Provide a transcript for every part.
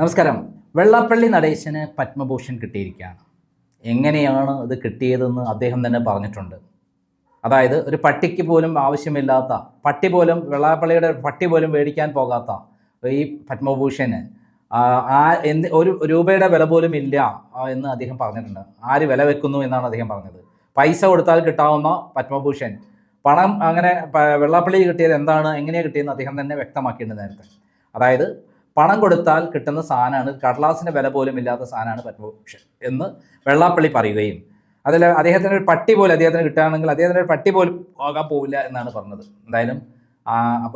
നമസ്കാരം. വെള്ളാപ്പള്ളി നടേശന് പത്മഭൂഷൺ കിട്ടിയിരിക്കുകയാണ്. എങ്ങനെയാണ് അത് കിട്ടിയതെന്ന് അദ്ദേഹം തന്നെ പറഞ്ഞിട്ടുണ്ട്. അതായത് ഒരു പട്ടിക്ക് പോലും ആവശ്യമില്ലാത്ത പട്ടി പോലും വെള്ളാപ്പള്ളിയുടെ പട്ടി പോലും മേടിക്കാൻ പോകാത്ത ഈ പത്മഭൂഷന് ആ, എന്ത് ഒരു രൂപയുടെ വില പോലും ഇല്ല എന്ന് അദ്ദേഹം പറഞ്ഞിട്ടുണ്ട്. ആര് വില വെക്കുന്നു എന്നാണ് അദ്ദേഹം പറഞ്ഞത്. പൈസ കൊടുത്താൽ കിട്ടാവുന്ന പത്മഭൂഷൺ. പണം അങ്ങനെ വെള്ളാപ്പള്ളി കിട്ടിയത് എന്താണ് എങ്ങനെയാണ് കിട്ടിയതെന്ന് അദ്ദേഹം തന്നെ വ്യക്തമാക്കിയിട്ടുണ്ട് നേരത്തെ. അതായത് പണം കൊടുത്താൽ കിട്ടുന്ന സാധനമാണ് കടലാസിന്റെ വില പോലും ഇല്ലാത്ത സാധനമാണ് പത്മഭൂഷൺ എന്ന് വെള്ളാപ്പള്ളി പറയുകയും അതിൽ അദ്ദേഹത്തിന് ഒരു പട്ടി പോലും അദ്ദേഹത്തിന് കിട്ടുകയാണെങ്കിൽ അദ്ദേഹത്തിന് ഒരു പട്ടി പോലും പോകാൻ പോവില്ല എന്നാണ് പറഞ്ഞത്. എന്തായാലും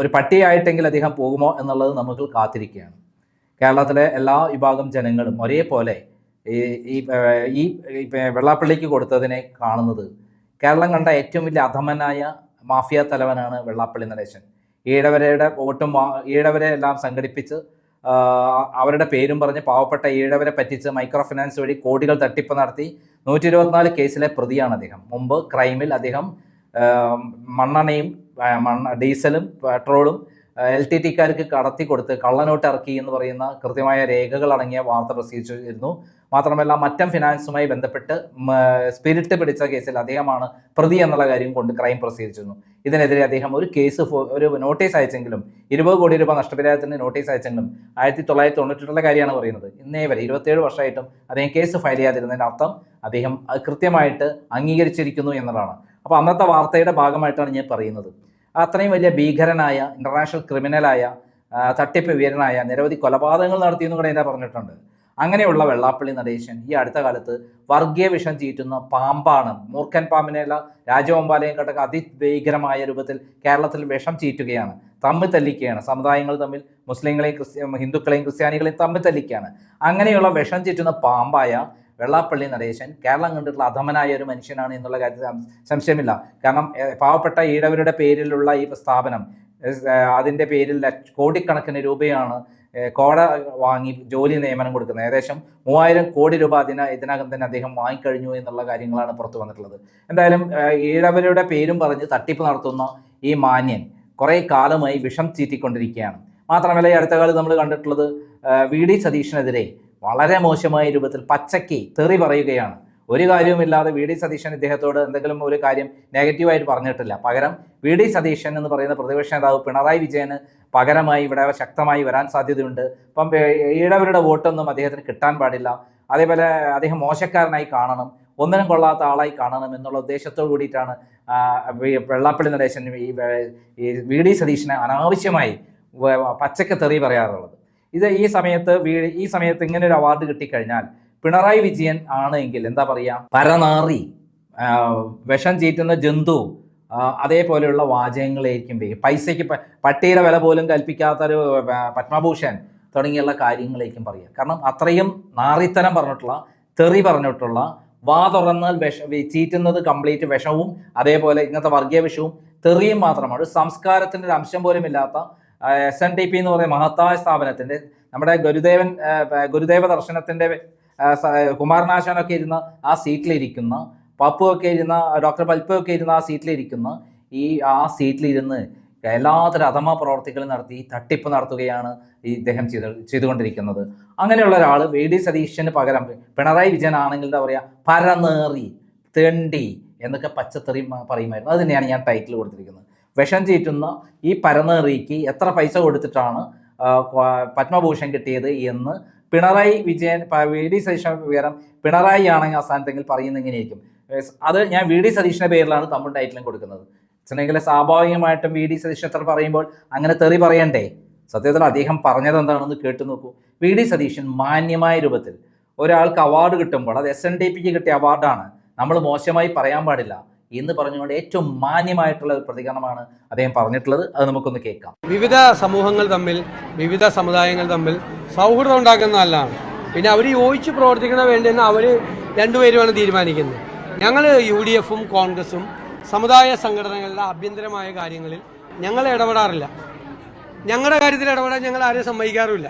ഒരു പട്ടിയായിട്ടെങ്കിൽ അദ്ദേഹം പോകുമോ എന്നുള്ളത് നമുക്ക് കാത്തിരിക്കുകയാണ്. കേരളത്തിലെ എല്ലാ വിഭാഗം ജനങ്ങളും ഒരേപോലെ ഈ ഈ വെള്ളാപ്പള്ളിക്ക് കൊടുത്തതിനെ കാണുന്നത് കേരളം കണ്ട ഏറ്റവും വലിയ അധമനായ മാഫിയ തലവനാണ് വെള്ളാപ്പള്ളി നടേശൻ. ഈഴവരയുടെ വോട്ടും ഈഴവരെ എല്ലാം സംഘടിപ്പിച്ച് അവരുടെ പേരും പറഞ്ഞ് പാവപ്പെട്ട ഈഴവരെ പറ്റിച്ച് മൈക്രോ ഫിനാൻസ് വഴി കോടികൾ തട്ടിപ്പ് നടത്തി നൂറ്റി ഇരുപത്തിനാല് കേസിലെ പ്രതിയാണ് അദ്ദേഹം. മുമ്പ് ക്രൈമിൽ അദ്ദേഹം മണ്ണെണ്ണയും മണ്ണ ഡീസലും പെട്രോളും എൽ ടി ടിക്കാർക്ക് കടത്തി കൊടുത്ത് കള്ളനോട്ട് ഇറക്കി എന്ന് പറയുന്ന കൃത്യമായ രേഖകൾ അടങ്ങിയ വാർത്ത പ്രസിദ്ധീകരിച്ചിരുന്നു. മാത്രമല്ല മറ്റം ഫിനാൻസുമായി ബന്ധപ്പെട്ട് സ്പിരിറ്റ് പിടിച്ച കേസിൽ അദ്ദേഹമാണ് പ്രതി എന്നുള്ള കാര്യം കൊണ്ട് ക്രൈം പ്രസിദ്ധീകരിച്ചിരുന്നു ഇതിനെതിരെ അദ്ദേഹം ഒരു കേസ് ഒരു നോട്ടീസ് അയച്ചെങ്കിലും ഇരുപത് കോടി രൂപ നഷ്ടപരിഹാരത്തിന് നോട്ടീസ് അയച്ചെങ്കിലും ആയിരത്തി തൊള്ളായിരത്തി കാര്യമാണ് പറയുന്നത്. ഇന്നേ വരെ ഇരുപത്തേഴ് വർഷമായിട്ടും അദ്ദേഹം കേസ് ഫയൽ ചെയ്യാതിരുന്നതിന്റെ അർത്ഥം അദ്ദേഹം കൃത്യമായിട്ട് അംഗീകരിച്ചിരിക്കുന്നു എന്നതാണ് അപ്പോൾ അന്നത്തെ വാർത്തയുടെ ഭാഗമായിട്ടാണ് ഞാൻ പറയുന്നത്. അത്രയും വലിയ ഭീകരനായ ഇന്റർനാഷണൽ ക്രിമിനലായ തട്ടിപ്പ് വീരനായ നിരവധി കൊലപാതകങ്ങൾ നടത്തിയെന്നും കൂടെ എന്നെ പറഞ്ഞിട്ടുണ്ട്. അങ്ങനെയുള്ള വെള്ളാപ്പള്ളി നടേശൻ ഈ അടുത്ത കാലത്ത് വർഗീയ വിഷം ചീറ്റുന്ന പാമ്പാണ്. മൂർഖൻ പാമ്പിനെയല്ല രാജവമ്പാലയം കട്ടക അതിഭീകരമായ രൂപത്തിൽ കേരളത്തിൽ വിഷം ചീറ്റുകയാണ്. തമ്മിൽ തല്ലിക്കുകയാണ്. സമുദായങ്ങൾ തമ്മിൽ മുസ്ലിങ്ങളെയും ക്രിസ്ത്യ ഹിന്ദുക്കളെയും ക്രിസ്ത്യാനികളെയും തമ്മിൽ തല്ലിക്കുകയാണ്. അങ്ങനെയുള്ള വിഷം ചീറ്റുന്ന പാമ്പായ വെള്ളാപ്പള്ളി നടേശൻ കേരളം കണ്ടിട്ടുള്ള അധമനായ ഒരു മനുഷ്യനാണ് എന്നുള്ള കാര്യത്തിൽ സംശയമില്ല. കാരണം പാവപ്പെട്ട ഈഴവരുടെ പേരിലുള്ള ഈ സ്ഥാപനം അതിന്റെ പേരിൽ കോടിക്കണക്കിന് രൂപയാണ് കോട വാങ്ങി ജോലി നിയമനം കൊടുക്കുന്നത്. ഏകദേശം മൂവായിരം കോടി രൂപ അതിന് ഇതിനകം തന്നെ അദ്ദേഹം വാങ്ങിക്കഴിഞ്ഞു എന്നുള്ള കാര്യങ്ങളാണ് പുറത്തു വന്നിട്ടുള്ളത്. എന്തായാലും ഈഴവരുടെ പേരും പറഞ്ഞ് തട്ടിപ്പ് നടത്തുന്ന ഈ മാന്യൻ കുറേ കാലമായി വിഷം ചീറ്റിക്കൊണ്ടിരിക്കുകയാണ്. മാത്രമല്ല ഈ അടുത്ത കാലത്ത് നമ്മൾ കണ്ടിട്ടുള്ളത് വി. ഡി. സതീഷിനെതിരെ വളരെ മോശമായ രൂപത്തിൽ പച്ചയ്ക്ക് തെറി പറയുകയാണ്. ഒരു കാര്യവുമില്ലാതെ വി ഡി സതീശൻ ഇദ്ദേഹത്തോട് എന്തെങ്കിലും ഒരു കാര്യം നെഗറ്റീവായിട്ട് പറഞ്ഞിട്ടില്ല. പകരം വി ഡി സതീശൻ എന്ന് പറയുന്ന പ്രതിപക്ഷ നേതാവ് പിണറായി വിജയന് പകരമായി ഇവിടെ ശക്തമായി വരാൻ സാധ്യതയുണ്ട്. അപ്പം ഈഴവരുടെ വോട്ടൊന്നും അദ്ദേഹത്തിന് കിട്ടാൻ പാടില്ല. അതേപോലെ അദ്ദേഹം മോശക്കാരനായി കാണണം. ഒന്നിനും കൊള്ളാത്ത ആളായി കാണണം എന്നുള്ള ഉദ്ദേശത്തോടു കൂടിയിട്ടാണ് വെള്ളാപ്പള്ളി നടേശൻ ഈ വേ- ഡി സതീശനെ അനാവശ്യമായി പച്ചക്ക് തെറി പറയാറുള്ളത്. ഇത് ഈ സമയത്ത് ഈ സമയത്ത് ഇങ്ങനെ ഒരു അവാർഡ് കിട്ടിക്കഴിഞ്ഞാൽ പിണറായി വിജയൻ ആണ് എങ്കിൽ എന്താ പറയുക പരനാറി വിഷം ചീറ്റുന്ന ജന്തു അതേപോലെയുള്ള വാചകങ്ങളായിരിക്കും. പൈസയ്ക്ക് പട്ടിയുടെ വില പോലും കൽപ്പിക്കാത്തൊരു പത്മഭൂഷൺ തുടങ്ങിയുള്ള കാര്യങ്ങളായിരിക്കും പറയുക. കാരണം അത്രയും നാറിത്തരം പറഞ്ഞിട്ടുള്ള തെറി പറഞ്ഞിട്ടുള്ള വാ തുറന്നാൽ വിഷ ചീറ്റുന്നത് കംപ്ലീറ്റ് വിഷവും അതേപോലെ ഇന്നത്തെ വർഗീയ വിഷവും തെറിയും മാത്രമാണ്. സംസ്കാരത്തിന്റെ ഒരു അംശം പോലും ഇല്ലാത്ത എസ് എൻ ടി പി എന്ന് പറയുന്ന മഹത്തായ സ്ഥാപനത്തിന്റെ നമ്മുടെ ഗുരുദേവൻ ഗുരുദേവ ദർശനത്തിന്റെ കുമാരനാശാനൊക്കെ ഇരുന്ന ആ സീറ്റിലിരിക്കുന്ന. പപ്പു ഒക്കെ ഇരുന്ന ഡോക്ടർ പൽപ്പു ഒക്കെ ഇരുന്ന ആ സീറ്റിലിരിക്കുന്ന. ഈ ആ സീറ്റിലിരുന്ന് എല്ലാത്തരം അധമ പ്രവർത്തികളും നടത്തി തട്ടിപ്പ് നടത്തുകയാണ് ഈ ഇദ്ദേഹം ചെയ്ത് ചെയ്തുകൊണ്ടിരിക്കുന്നത്. അങ്ങനെയുള്ള ഒരാൾ വി. ഡി. സതീശന് പകരം പിണറായി വിജയൻ ആണെങ്കിൽ എന്താ പറയുക പരനേറി തെണ്ടി എന്നൊക്കെ പച്ചത്തെറി പറയുമായിരുന്നു. അത് തന്നെയാണ് ഞാൻ ടൈറ്റിൽ കൊടുത്തിരിക്കുന്നത്. വിഷം ചീറ്റുന്ന ഈ പരനേറിക്ക് എത്ര പൈസ കൊടുത്തിട്ടാണ് പത്മഭൂഷൺ കിട്ടിയത് എന്ന് പിണറായി വിജയൻ വി ഡി സതീഷിന് വിവരം പിണറായി ആണെങ്കിൽ ആ സ്ഥാനത്തെങ്കിൽ ഏസ് അത് ഞാൻ വി ഡി സതീഷിന്റെ പേരിലാണ് തമ്മിൽ ടൈറ്റിലും കൊടുക്കുന്നത്. വെച്ചിട്ടുണ്ടെങ്കിൽ സ്വാഭാവികമായിട്ടും വി ഡി സതീഷ് എത്ര പറയുമ്പോൾ അങ്ങനെ തെറി പറയണ്ടേ? സത്യത്തിൽ അദ്ദേഹം പറഞ്ഞത് എന്താണെന്ന് കേട്ടു നോക്കൂ. വി ഡി സതീശൻ മാന്യമായ രൂപത്തിൽ ഒരാൾക്ക് അവാർഡ് കിട്ടുമ്പോൾ അത് എസ് എൻ ഡി പിക്ക് കിട്ടിയ അവാർഡാണ്. നമ്മൾ മോശമായി പറയാൻ പാടില്ല. എന്ന് പറഞ്ഞുകൊണ്ട് ഏറ്റവും മാന്യമായിട്ടുള്ള ഒരു പ്രതികരണമാണ് അദ്ദേഹം പറഞ്ഞിട്ടുള്ളത്. അത് നമുക്കൊന്ന് കേൾക്കാം. വിവിധ സമൂഹങ്ങൾ തമ്മിൽ വിവിധ സമുദായങ്ങൾ തമ്മിൽ സൗഹൃദം ഉണ്ടാക്കുന്ന നല്ലതാണ് പിന്നെ അവർ യോജിച്ച് പ്രവർത്തിക്കണ വേണ്ടെന്ന് അവർ രണ്ടുപേരുമാണ് തീരുമാനിക്കുന്നത്. ഞങ്ങൾ യു ഡി എഫും കോൺഗ്രസും സമുദായ സംഘടനകളുടെ ആഭ്യന്തരമായ കാര്യങ്ങളിൽ ഞങ്ങൾ ഇടപെടാറില്ല. ഞങ്ങളുടെ കാര്യത്തിൽ ഇടപെടാൻ ഞങ്ങൾ ആരെയും സമ്മതിക്കാറുമില്ല.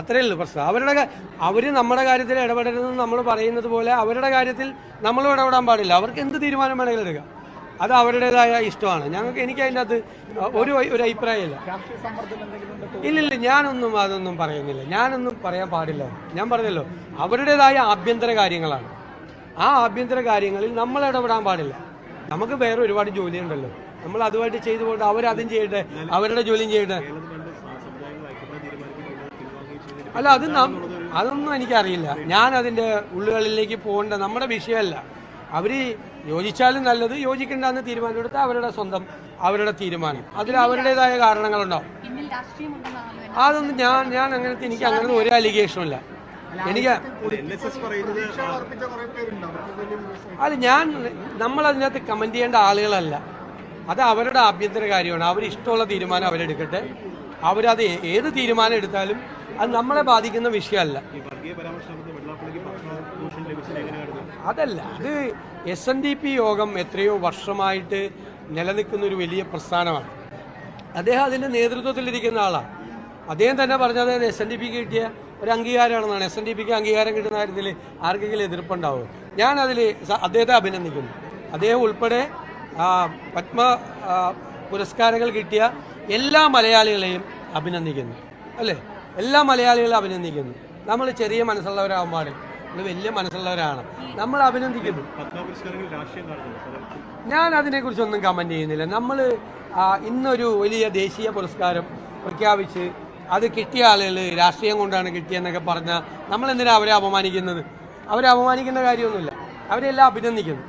അത്രയേ ഉള്ളൂ പ്രശ്നം. അവരുടെ അവർ നമ്മുടെ കാര്യത്തിൽ ഇടപെടരുതെന്ന് നമ്മൾ പറയുന്നത് പോലെ അവരുടെ കാര്യത്തിൽ നമ്മൾ ഇടപെടാൻ പാടില്ല. അവർക്ക് എന്ത് തീരുമാനം വേണമെങ്കിലും എടുക്കാം. അത് അവരുടേതായ ഇഷ്ടമാണ്. ഞങ്ങൾക്ക് എനിക്ക് അതിന്റെ അത് ഒരു ഒരു അഭിപ്രായമില്ല ഇല്ലില്ല ഞാനൊന്നും അതൊന്നും പറയുന്നില്ല. ഞാനൊന്നും പറയാൻ പാടില്ല. ഞാൻ പറഞ്ഞല്ലോ അവരുടേതായ ആഭ്യന്തര കാര്യങ്ങളാണ്. ആ ആഭ്യന്തര കാര്യങ്ങളിൽ നമ്മൾ ഇടപെടാൻ പാടില്ല. നമുക്ക് വേറെ ഒരുപാട് ജോലിയുണ്ടല്ലോ. നമ്മൾ അതുമായിട്ട് ചെയ്തു പോയിട്ട് അവരതും ചെയ്യട്ടെ അവരുടെ ജോലിയും ചെയ്യട്ടെ. അല്ല അത് അതൊന്നും എനിക്കറിയില്ല. ഞാൻ അതിന്റെ ഉള്ളുകളിലേക്ക് പോകേണ്ട നമ്മുടെ വിഷയമല്ല. അവർ യോജിച്ചാലും നല്ലത് യോജിക്കേണ്ടെന്ന് തീരുമാനമെടുത്ത് അവരുടെ സ്വന്തം അവരുടെ തീരുമാനം. അതിൽ അവരുടേതായ കാരണങ്ങളുണ്ടാവും. അതൊന്നും ഞാൻ ഞാൻ അങ്ങനത്തെ എനിക്ക് അങ്ങനെ ഒരു അലിഗേഷനും ഇല്ല. എനിക്ക് അല്ല ഞാൻ നമ്മൾ അതിനകത്ത് കമന്റ് ചെയ്യേണ്ട ആളുകളല്ല. അത് അവരുടെ ആഭ്യന്തര കാര്യമാണ്. അവരിഷ്ടമുള്ള തീരുമാനം അവരെടുക്കട്ടെ. അവരത് ഏത് തീരുമാനം എടുത്താലും അത് നമ്മളെ ബാധിക്കുന്ന വിഷയമല്ല. അതല്ല അത് എസ് എൻ ഡി പി യോഗം എത്രയോ വർഷമായിട്ട് നിലനിൽക്കുന്ന ഒരു വലിയ പ്രസ്ഥാനമാണ്. അദ്ദേഹം അതിന്റെ നേതൃത്വത്തിലിരിക്കുന്ന ആളാണ് അദ്ദേഹം തന്നെ പറഞ്ഞത് എസ് എൻ ഡി പിക്ക് കിട്ടിയ ഒരു അംഗീകാരമാണെന്നാണ്. എസ് എൻ ഡി പിക്ക് അംഗീകാരം കിട്ടുന്ന കാര്യത്തിൽ ആർക്കെങ്കിലും എതിർപ്പുണ്ടാവും? ഞാൻ അതിൽ അദ്ദേഹത്തെ അഭിനന്ദിക്കുന്നു. അദ്ദേഹം ഉൾപ്പെടെ പത്മ പുരസ്കാരങ്ങൾ കിട്ടിയ എല്ലാ മലയാളികളെയും അഭിനന്ദിക്കുന്നു. അല്ലേ? എല്ലാ മലയാളികളും അഭിനന്ദിക്കുന്നു. നമ്മൾ ചെറിയ മനസ്സുള്ളവരാകാൻ പാടില്ല നമ്മൾ വലിയ മനസ്സുള്ളവരാണ്. നമ്മൾ അഭിനന്ദിക്കുന്നു. ഞാൻ അതിനെക്കുറിച്ചൊന്നും കമന്റ് ചെയ്യുന്നില്ല. നമ്മൾ ഇന്നൊരു വലിയ ദേശീയ പുരസ്കാരം പ്രഖ്യാപിച്ച് അത് കിട്ടിയ ആളുകൾ രാഷ്ട്രീയം കൊണ്ടാണ് കിട്ടിയെന്നൊക്കെ പറഞ്ഞാൽ നമ്മൾ എന്തിനാ അവരെ അപമാനിക്കുന്നത്? അവരെ അപമാനിക്കുന്ന കാര്യമൊന്നുമില്ല. അവരെല്ലാം അഭിനന്ദിക്കുന്നു.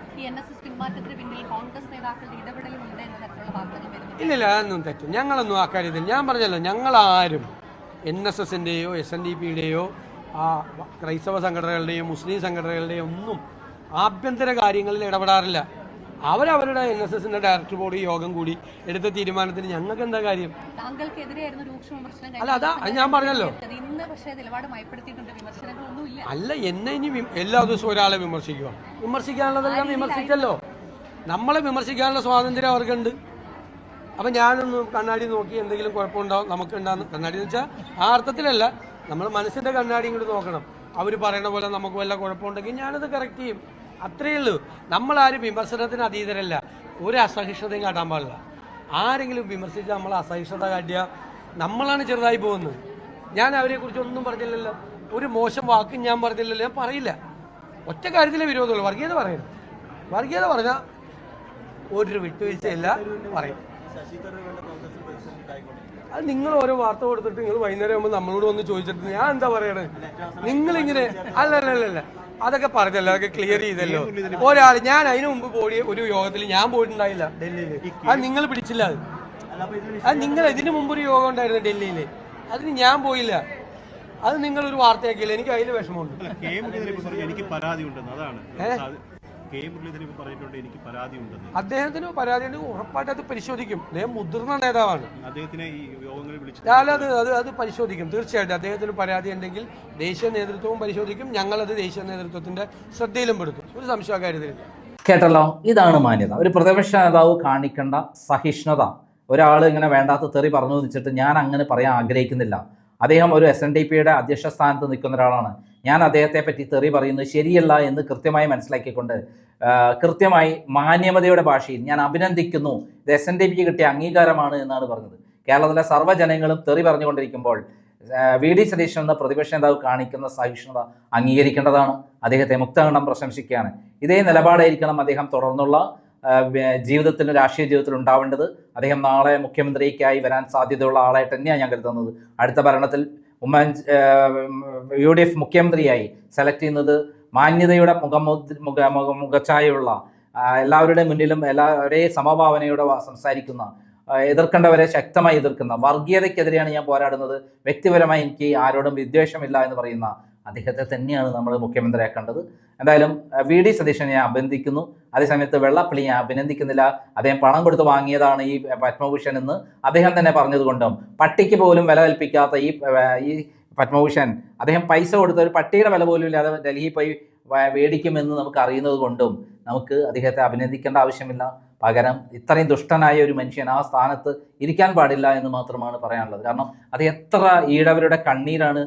ഇല്ലില്ല അതൊന്നും തെറ്റും. ഞങ്ങളൊന്നും ആ കാര്യത്തിൽ ഞാൻ പറഞ്ഞല്ലോ ഞങ്ങളാരും എൻ എസ് എസിന്റെയോ എസ് എൻ ഡി പിയുടെയോ ആ ക്രൈസ്തവ സംഘടനകളുടെയോ മുസ്ലിം സംഘടനകളുടെയോ ഒന്നും ആഭ്യന്തര കാര്യങ്ങളിൽ ഇടപെടാറില്ല. അവരവരുടെ എൻ എസ് എസിന്റെ ഡയറക്ടർ ബോർഡ് യോഗം കൂടി എടുത്ത തീരുമാനത്തിന് ഞങ്ങൾക്ക് എന്താ കാര്യം? അല്ല, അതാ, ഞാൻ പറഞ്ഞല്ലോ. അല്ല എന്നെ ഇനി എല്ലാ ദിവസവും ഒരാളെ വിമർശിക്കുക വിമർശിക്കാനുള്ളതെല്ലാം വിമർശിച്ചല്ലോ. നമ്മളെ വിമർശിക്കാനുള്ള സ്വാതന്ത്ര്യം അവർക്കുണ്ട്. അപ്പം ഞാനൊന്ന് കണ്ണാടി നോക്കി എന്തെങ്കിലും കുഴപ്പമുണ്ടാവും നമുക്ക് ഉണ്ടാകുന്ന കണ്ണാടി എന്ന് വെച്ചാൽ ആ അർത്ഥത്തിലല്ല. നമ്മൾ മനസ്സിന്റെ കണ്ണാടി ഇങ്ങോട്ട് നോക്കണം. അവർ പറയണ പോലെ നമുക്ക് വല്ല കുഴപ്പമുണ്ടെങ്കിൽ ഞാനത് കറക്റ്റ് ചെയ്യും. അത്രയേ ഉള്ളൂ. നമ്മളാരും വിമർശനത്തിന് അതീതരല്ല. ഒരു അസഹിഷ്ണുതയും കാട്ടാൻ പാടില്ല. ആരെങ്കിലും വിമർശിച്ച് നമ്മൾ അസഹിഷ്ണുത കാട്ടിയാൽ നമ്മളാണ് ചെറുതായി പോകുന്നത്. ഞാൻ അവരെ കുറിച്ച് ഒന്നും പറഞ്ഞില്ലല്ലോ. ഒരു മോശം വാക്കും ഞാൻ പറഞ്ഞില്ലല്ലോ. ഞാൻ പറയില്ല. ഒറ്റ കാര്യത്തിലെ വിരോധമുള്ളൂ. വർഗീയത പറയണം വർഗീയത പറഞ്ഞാൽ ഒരു വിട്ടുവീഴ്ചയില്ല. പറയും. അത് നിങ്ങൾ ഓരോ വാർത്ത കൊടുത്തിട്ട് നിങ്ങൾ വൈകുന്നേരം ആകുമ്പോൾ നമ്മളോട് വന്ന് ചോദിച്ചിട്ട് ഞാൻ എന്താ പറയണേ? നിങ്ങളിങ്ങനെ അല്ല അല്ല അല്ല അല്ല. അതൊക്കെ പറഞ്ഞല്ലോ അതൊക്കെ ക്ലിയർ ചെയ്തല്ലോ. ഒരാൾ ഞാൻ അതിനു മുമ്പ് പോയി ഒരു യോഗത്തിൽ ഞാൻ പോയിട്ടുണ്ടായില്ല. ഡൽഹിയിൽ അത് നിങ്ങൾ പിടിച്ചില്ല അത്. അത് നിങ്ങൾ ഇതിനു മുമ്പ് ഒരു യോഗം ഉണ്ടായിരുന്നു ഡൽഹിയിൽ അതിന് ഞാൻ പോയില്ല. അത് നിങ്ങളൊരു വാർത്തയാക്കിയില്ല? എനിക്ക് അതിൽ വിഷമമുണ്ട്. എനിക്ക് പരാതി ഉണ്ടെന്ന്. അതാണ്. അത് കെ മുരളീധരൻ പറഞ്ഞിട്ടുണ്ട് എനിക്ക് പരാതി ഉണ്ടെന്ന് അദ്ദേഹത്തിന് പരാതി ഉണ്ടെങ്കിൽ ഉറപ്പായിട്ട് അത് പരിശോധിക്കും. അദ്ദേഹം മുതിർന്ന നേതാവാണ്. അദ്ദേഹത്തിനെ ഈ യോഗങ്ങളിൽ വിളിച്ചു ഞാനത് അത് അത് പരിശോധിക്കും. തീർച്ചയായിട്ടും അദ്ദേഹത്തിന് പരാതി ഉണ്ടെങ്കിൽ ദേശീയ നേതൃത്വവും പരിശോധിക്കും. ഞങ്ങളത് ദേശീയ നേതൃത്വത്തിന്റെ ശ്രദ്ധയിലും പെടുത്തും. ഒരു സംശയ കാര്യത്തിൽ കേട്ടല്ലോ? ഇതാണ് മാന്യത. ഒരു പ്രതിപക്ഷ നേതാവ് കാണിക്കേണ്ട സഹിഷ്ണുത. ഒരാൾ ഇങ്ങനെ വേണ്ടാത്ത തെറി പറഞ്ഞു വെച്ചിട്ട് ഞാൻ അങ്ങനെ പറയാൻ ആഗ്രഹിക്കുന്നില്ല. അദ്ദേഹം ഒരു എസ് എൻ ഡി പിയുടെ അധ്യക്ഷ സ്ഥാനത്ത് നിൽക്കുന്ന ഒരാളാണ്. ഞാൻ അദ്ദേഹത്തെ പറ്റി തെറി പറയുന്നത് ശരിയല്ല എന്ന് കൃത്യമായി മനസ്സിലാക്കിക്കൊണ്ട് കൃത്യമായി മാന്യമതയുടെ ഭാഷയിൽ ഞാൻ അഭിനന്ദിക്കുന്നു. ഇത് എസ് എൻ ഡി പിക്ക് കിട്ടിയ അംഗീകാരമാണ് എന്നാണ് പറഞ്ഞത്. കേരളത്തിലെ സർവജനങ്ങളും തെറി പറഞ്ഞുകൊണ്ടിരിക്കുമ്പോൾ വി ഡി സതീശൻ എന്ന പ്രതിപക്ഷ നേതാവ് കാണിക്കുന്ന സഹിഷ്ണുത അംഗീകരിക്കേണ്ടതാണ്. അദ്ദേഹത്തെ മുക്തകണ്ഠം പ്രശംസിക്കുകയാണ്. ഇതേ നിലപാടായിരിക്കണം അദ്ദേഹം തുടർന്നുള്ള ജീവിതത്തിലും രാഷ്ട്രീയ ജീവിതത്തിൽ ഉണ്ടാവേണ്ടത്. അദ്ദേഹം നാളെ മുഖ്യമന്ത്രിക്കായി വരാൻ സാധ്യതയുള്ള ആളായിട്ട് തന്നെയാണ് ഞാൻ കരുതുന്നത്. അടുത്ത ഭരണത്തിൽ ഉമ്മൻ യു ഡി എഫ് മുഖ്യമന്ത്രിയായി സെലക്ട് ചെയ്യുന്നത് മാന്യതയുടെ മുഖമുദ്ര മുഖ മുഖ മുഖച്ഛായയുള്ള ആ, എല്ലാവരുടെയും മുന്നിലും എല്ലാ ഒരേ സമഭാവനയോടെ സംസാരിക്കുന്ന എതിർക്കേണ്ടവരെ ശക്തമായി എതിർക്കുന്ന വർഗീയതയ്ക്കെതിരെയാണ് ഞാൻ പോരാടുന്നത്. വ്യക്തിപരമായി എനിക്ക് ആരോടും വിദ്വേഷമില്ല എന്ന് പറയുന്ന അദ്ദേഹത്തെ തന്നെയാണ് നമ്മൾ മുഖ്യമന്ത്രിയാക്കേണ്ടത്. എന്തായാലും വി ഡി സതീശനെ ഞാൻ അഭിനന്ദിക്കുന്നു. അതേസമയത്ത് വെള്ളപ്പള്ളി ഞാൻ അഭിനന്ദിക്കുന്നില്ല. അദ്ദേഹം പണം കൊടുത്ത് വാങ്ങിയതാണ് ഈ പത്മഭൂഷൺ എന്ന് അദ്ദേഹം തന്നെ പറഞ്ഞതുകൊണ്ടും. പട്ടിക്ക് പോലും വില കൽപ്പിക്കാത്ത ഈ ഈ പത്മഭൂഷൺ അദ്ദേഹം പൈസ കൊടുത്ത ഒരു പട്ടിയുടെ വില പോലും ഇല്ലാതെ ഡൽഹി പോയി മേടിക്കുമെന്ന് നമുക്ക് അറിയുന്നത് കൊണ്ടും നമുക്ക് അദ്ദേഹത്തെ അഭിനന്ദിക്കേണ്ട ആവശ്യമില്ല. പകരം ഇത്രയും ദുഷ്ടനായ ഒരു മനുഷ്യൻ ആ സ്ഥാനത്ത് ഇരിക്കാൻ പാടില്ല എന്ന് മാത്രമാണ് പറയാനുള്ളത്. കാരണം അത് എത്ര ഈടവരുടെ കണ്ണീരാണ്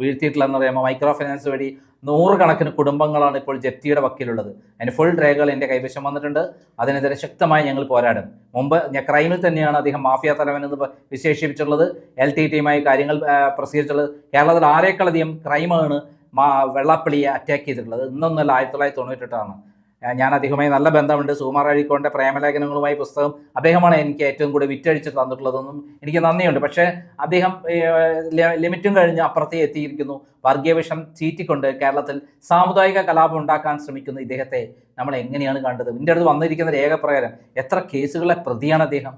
വീഴ്ത്തിയിട്ടുള്ളതെന്ന് പറയുമ്പോൾ മൈക്രോ ഫൈനാൻസ് വഴി നൂറുകണക്കിന് കുടുംബങ്ങളാണ് ഇപ്പോൾ ജപ്തിയുടെ വക്കിലുള്ളത്. അതിന് ഫുൾ രേഖകൾ എന്റെ കൈവശം വന്നിട്ടുണ്ട്. അതിനെതിരെ ശക്തമായി ഞങ്ങൾ പോരാടും. മുമ്പ് ക്രൈമിൽ തന്നെയാണ് അദ്ദേഹം മാഫിയ തലവൻ എന്ന് വിശേഷിപ്പിച്ചിട്ടുള്ളത്. എൽ ടി ടിയുമായി കാര്യങ്ങൾ പ്രസിദ്ധീകരിച്ചുള്ളത് കേരളത്തിൽ ആരേക്കളധികം ക്രൈമാണ് വെള്ളാപ്പള്ളിയെ അറ്റാക്ക് ചെയ്തിട്ടുള്ളത്. ഇന്നൊന്നല്ല ആയിരത്തി തൊള്ളായിരത്തി തൊണ്ണൂറ്റെട്ടാണ് ഞാൻ അദ്ദേഹവുമായി നല്ല ബന്ധമുണ്ട്. സുകുമാർ അഴീക്കോടിന്റെ പ്രേമലേഖനങ്ങളുമായി പുസ്തകം അദ്ദേഹമാണ് എനിക്ക് ഏറ്റവും കൂടുതൽ വിറ്റഴിച്ച് തന്നിട്ടുള്ളതെന്നും എനിക്ക് നന്ദിയുണ്ട്. പക്ഷേ അദ്ദേഹം ലിമിറ്റും കഴിഞ്ഞ് അപ്പുറത്തേ എത്തിയിരിക്കുന്നു. വർഗീയവിഷം ചീറ്റിക്കൊണ്ട് കേരളത്തിൽ സാമുദായിക കലാപം ഉണ്ടാക്കാൻ ശ്രമിക്കുന്ന ഇദ്ദേഹത്തെ നമ്മൾ എങ്ങനെയാണ് കണ്ടത്? ഇതിന്റെ അടുത്ത് വന്നിരിക്കുന്ന രേഖപ്രകാരം എത്ര കേസുകളെ പ്രതിയാണ് അദ്ദേഹം?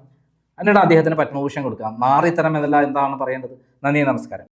എന്നിട്ട് അദ്ദേഹത്തിന് പത്മഭൂഷൺ കൊടുക്കാം. മാറിത്തരം എന്നല്ല എന്താണ് പറയേണ്ടത്. നന്ദി നമസ്കാരം.